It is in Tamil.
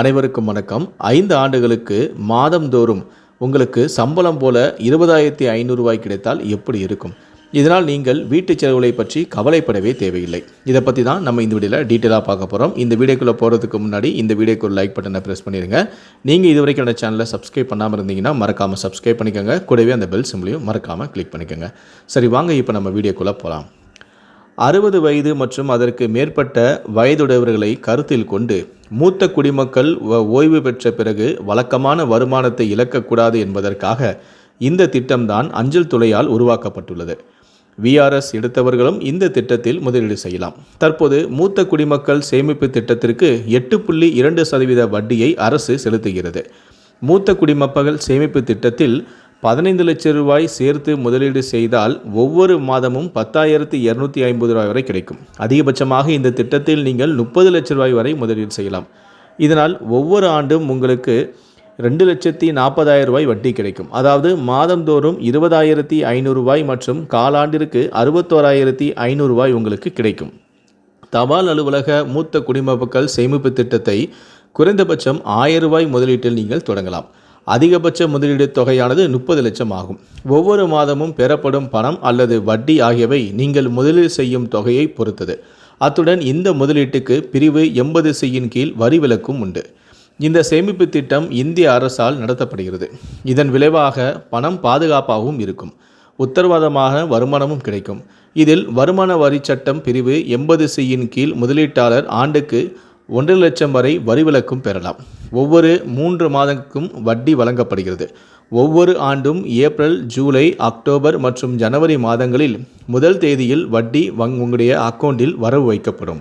அனைவருக்கும் வணக்கம். ஐந்து ஆண்டுகளுக்கு மாதந்தோறும் உங்களுக்கு சம்பளம் போல இருபதாயிரத்தி ஐநூறுரூவாய் கிடைத்தால் எப்படி இருக்கும்? இதனால் நீங்கள் வீட்டுச் செலவுகளை பற்றி கவலைப்படவே தேவையில்லை. இதை பற்றி தான் நம்ம இந்த வீடியோவில் டீட்டெயிலாக பார்க்க போகிறோம் இந்த வீடியோக்குள்ளே போகிறதுக்கு முன்னாடி இந்த வீடியோக்கு ஒரு லைக் பட்டனை ப்ரெஸ் பண்ணிடுங்க நீங்கள் இது வரைக்கும் என்னோட சேனலை சப்ஸ்கிரைப் பண்ணாமல் இருந்தீங்கன்னா மறக்காமல் சப்ஸ்கிரைப் பண்ணிக்கோங்க. கூடவே அந்த பெல் சிம்லையும் மறக்காமல் கிளிக் பண்ணிக்கோங்க. சரி வாங்க இப்போ நம்ம வீடியோக்குள்ளே போகலாம் அறுபது வயது மற்றும் அதற்கு மேற்பட்ட வயதுடையவர்களை கருத்தில் கொண்டு மூத்த குடிமக்கள் வ- ஓய்வு பெற்ற பிறகு வழக்கமான வருமானத்தை இழக்கக்கூடாது என்பதற்காக இந்த திட்டம்தான் அஞ்சல் துறையால் உருவாக்கப்பட்டுள்ளது. விஆர்எஸ் எடுத்தவர்களும் இந்த திட்டத்தில் முதலீடு செய்யலாம். தற்போது மூத்த குடிமக்கள் சேமிப்பு திட்டத்திற்கு எட்டு புள்ளி இரண்டு சதவீத வட்டியை அரசு செலுத்துகிறது. மூத்த குடிமக்கள் சேமிப்பு திட்டத்தில் பதினைந்து லட்சம் ரூபாய் சேர்த்து முதலீடு செய்தால் ஒவ்வொரு மாதமும் பத்தாயிரத்து இரநூத்தி ஐம்பது ரூபாய் வரை கிடைக்கும். அதிகபட்சமாக இந்த திட்டத்தில் நீங்கள் முப்பது லட்ச ரூபாய் வரை முதலீடு செய்யலாம். இதனால் ஒவ்வொரு ஆண்டும் உங்களுக்கு ரெண்டு லட்சத்தி நாற்பதாயிரம் ரூபாய் வட்டி கிடைக்கும். அதாவது மாதந்தோறும் இருபதாயிரத்தி ஐநூறுரூபாய் மற்றும் காலாண்டிற்கு அறுபத்தோராயிரத்தி ஐநூறுரூபாய் உங்களுக்கு கிடைக்கும். தபால் அலுவலக மூத்த குடிமக்கள் சேமிப்பு திட்டத்தை குறைந்தபட்சம் ஆயிரம் ரூபாய் முதலீட்டில் நீங்கள் தொடங்கலாம். அதிகபட்ச முதலீடு தொகையானது முப்பது லட்சம் ஆகும். ஒவ்வொரு மாதமும் பெறப்படும் பணம் அல்லது வட்டி ஆகியவை நீங்கள் முதலீடு செய்யும் தொகையை பொறுத்தது. அத்துடன் இந்த முதலீட்டுக்கு பிரிவு எண்பது சியின் கீழ் வரி விலக்கும் உண்டு. இந்த சேமிப்பு திட்டம் இந்திய அரசால் நடத்தப்படுகிறது. இதன் விளைவாக பணம் பாதுகாப்பாகவும் இருக்கும். உத்தரவாதமாக வருமானமும் கிடைக்கும். இதில் வருமான வரி சட்டம் பிரிவு எண்பது சியின் கீழ் முதலீட்டாளர் ஆண்டுக்கு ஒன்றரை லட்சம் வரை வரி விலக்கும் பெறலாம். ஒவ்வொரு மூன்று மாதங்களுக்கும் வட்டி வழங்கப்படுகிறது. ஒவ்வொரு ஆண்டும் ஏப்ரல் ஜூலை அக்டோபர் மற்றும் ஜனவரி மாதங்களில் முதல் தேதியில் வட்டி வங் உங்களுடைய அக்கௌண்டில் வரவு வைக்கப்படும்.